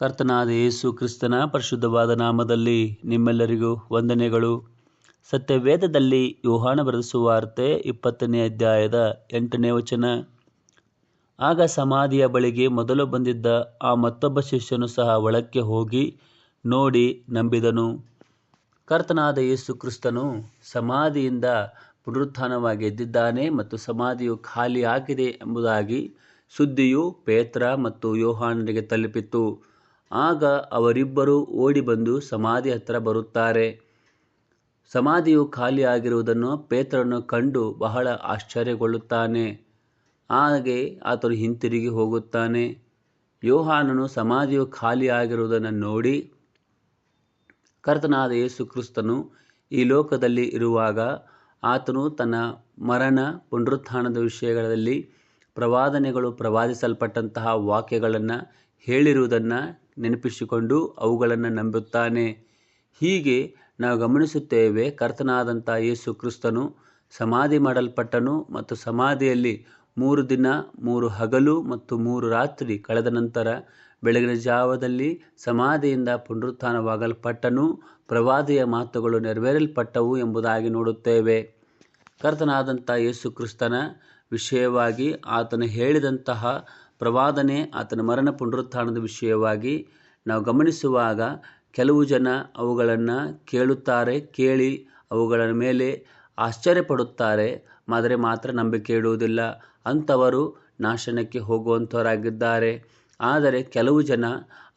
ಕರ್ತನಾದ ಯೇಸು ಕ್ರಿಸ್ತನ ಪರಿಶುದ್ಧವಾದ ನಾಮದಲ್ಲಿ ನಿಮ್ಮೆಲ್ಲರಿಗೂ ವಂದನೆಗಳು. ಸತ್ಯವೇದದಲ್ಲಿ ಯೋಹಾನ ಬರೆದ ಸುವಾರ್ತೆ ಇಪ್ಪತ್ತನೇ ಅಧ್ಯಾಯದ ಎಂಟನೇ ವಚನ. ಆಗ ಸಮಾಧಿಯ ಬಳಿಗೆ ಮೊದಲು ಬಂದಿದ್ದ ಆ ಮತ್ತೊಬ್ಬ ಶಿಷ್ಯನು ಸಹ ಒಳಕ್ಕೆ ಹೋಗಿ ನೋಡಿ ನಂಬಿದನು. ಕರ್ತನಾದ ಯೇಸು ಕ್ರಿಸ್ತನು ಸಮಾಧಿಯಿಂದ ಪುನರುತ್ಥಾನವಾಗಿ ಎದ್ದಿದ್ದಾನೆ ಮತ್ತು ಸಮಾಧಿಯು ಖಾಲಿಯಾಗಿದೆ ಎಂಬುದಾಗಿ ಸುದ್ದಿಯು ಪೇತ್ರ ಮತ್ತು ಯೋಹಾನರಿಗೆ ತಲುಪಿತು ಆಗ ಅವರಿಬ್ಬರು ಓಡಿ ಬಂದು ಸಮಾಧಿ ಹತ್ತಿರ ಬರುತ್ತಾರೆ. ಸಮಾಧಿಯು ಖಾಲಿಯಾಗಿರುವುದನ್ನು ಪೇತ್ರನು ಕಂಡು ಬಹಳ ಆಶ್ಚರ್ಯಗೊಳ್ಳುತ್ತಾನೆ. ಹಾಗೆ ಆತನು ಹಿಂತಿರುಗಿ ಹೋಗುತ್ತಾನೆ. ಯೋಹಾನನು ಸಮಾಧಿಯು ಖಾಲಿಯಾಗಿರುವುದನ್ನು ನೋಡಿ ಕರ್ತನಾದ ಯೇಸು ಕ್ರಿಸ್ತನು ಈ ಲೋಕದಲ್ಲಿ ಇರುವಾಗ ಆತನು ತನ್ನ ಮರಣ, ಪುನರುತ್ಥಾನದ ವಿಷಯಗಳಲ್ಲಿ ಪ್ರವಾದನೆಗಳು ಪ್ರವಾದಿಸಲ್ಪಟ್ಟಂತಹ ವಾಕ್ಯಗಳನ್ನು ಹೇಳಿರುವುದನ್ನು ನೆನಪಿಸಿಕೊಂಡು ಅವುಗಳನ್ನು ನಂಬುತ್ತಾನೆ. ಹೀಗೆ ನಾವು ಗಮನಿಸುತ್ತೇವೆ, ಕರ್ತನಾದಂಥ ಯೇಸು ಕ್ರಿಸ್ತನು ಸಮಾಧಿ ಮಾಡಲ್ಪಟ್ಟನು ಮತ್ತು ಸಮಾಧಿಯಲ್ಲಿ ಮೂರು ದಿನ, ಮೂರು ಹಗಲು ಮತ್ತು ಮೂರು ರಾತ್ರಿ ಕಳೆದ ನಂತರ ಬೆಳಗಿನ ಜಾವದಲ್ಲಿ ಸಮಾಧಿಯಿಂದ ಪುನರುತ್ಥಾನವಾಗಲ್ಪಟ್ಟನು. ಪ್ರವಾದಿಯ ಮಾತುಗಳು ನೆರವೇರಲ್ಪಟ್ಟವು ಎಂಬುದಾಗಿ ನೋಡುತ್ತೇವೆ. ಕರ್ತನಾದಂಥ ಯೇಸು ಕ್ರಿಸ್ತನ ವಿಷಯವಾಗಿ ಆತನು ಹೇಳಿದಂತಹ ಪ್ರವಾದನೆ ಆತನ ಮರಣ ಪುನರುತ್ಥಾನದ ವಿಷಯವಾಗಿ ನಾವು ಗಮನಿಸುವಾಗ ಕೆಲವು ಜನ ಅವುಗಳನ್ನು ಕೇಳುತ್ತಾರೆ, ಕೇಳಿ ಅವುಗಳ ಮೇಲೆ ಆಶ್ಚರ್ಯಪಡುತ್ತಾರೆ. ಆದರೆ ಮಾತ್ರ ನಂಬಿಕೆ ಇಡುವುದಿಲ್ಲ. ಅಂಥವರು ನಾಶನಕ್ಕೆ ಹೋಗುವಂಥವರಾಗಿದ್ದಾರೆ. ಆದರೆ ಕೆಲವು ಜನ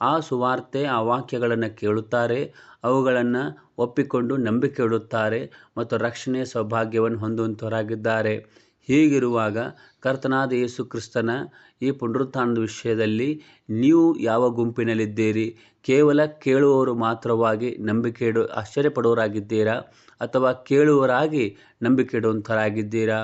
ಆ ಸುವಾರ್ತೆ, ಆ ವಾಕ್ಯಗಳನ್ನು ಕೇಳುತ್ತಾರೆ. ಅವುಗಳನ್ನು ಒಪ್ಪಿಕೊಂಡು ನಂಬಿಕೆ ಇಡುತ್ತಾರೆ ಮತ್ತು ರಕ್ಷಣೆಯ ಸೌಭಾಗ್ಯವನ್ನು ಹೊಂದುವಂಥವರಾಗಿದ್ದಾರೆ. ಹೀಗಿರುವಾಗ ಕರ್ತನಾದ ಯೇಸು ಕ್ರಿಸ್ತನ ಈ ಪುನರುತ್ಥಾನದ ವಿಷಯದಲ್ಲಿ ನೀವು ಯಾವ ಗುಂಪಿನಲ್ಲಿದ್ದೀರಿ? ಕೇವಲ ಕೇಳುವವರು ಮಾತ್ರವಾಗಿ ನಂಬಿಕೆ ಇಡು, ಆಶ್ಚರ್ಯಪಡುವವರಾಗಿದ್ದೀರಾ? ಅಥವಾ ಕೇಳುವವರಾಗಿ ನಂಬಿಕೆ ಇಡುವಂಥವರಾಗಿದ್ದೀರಾ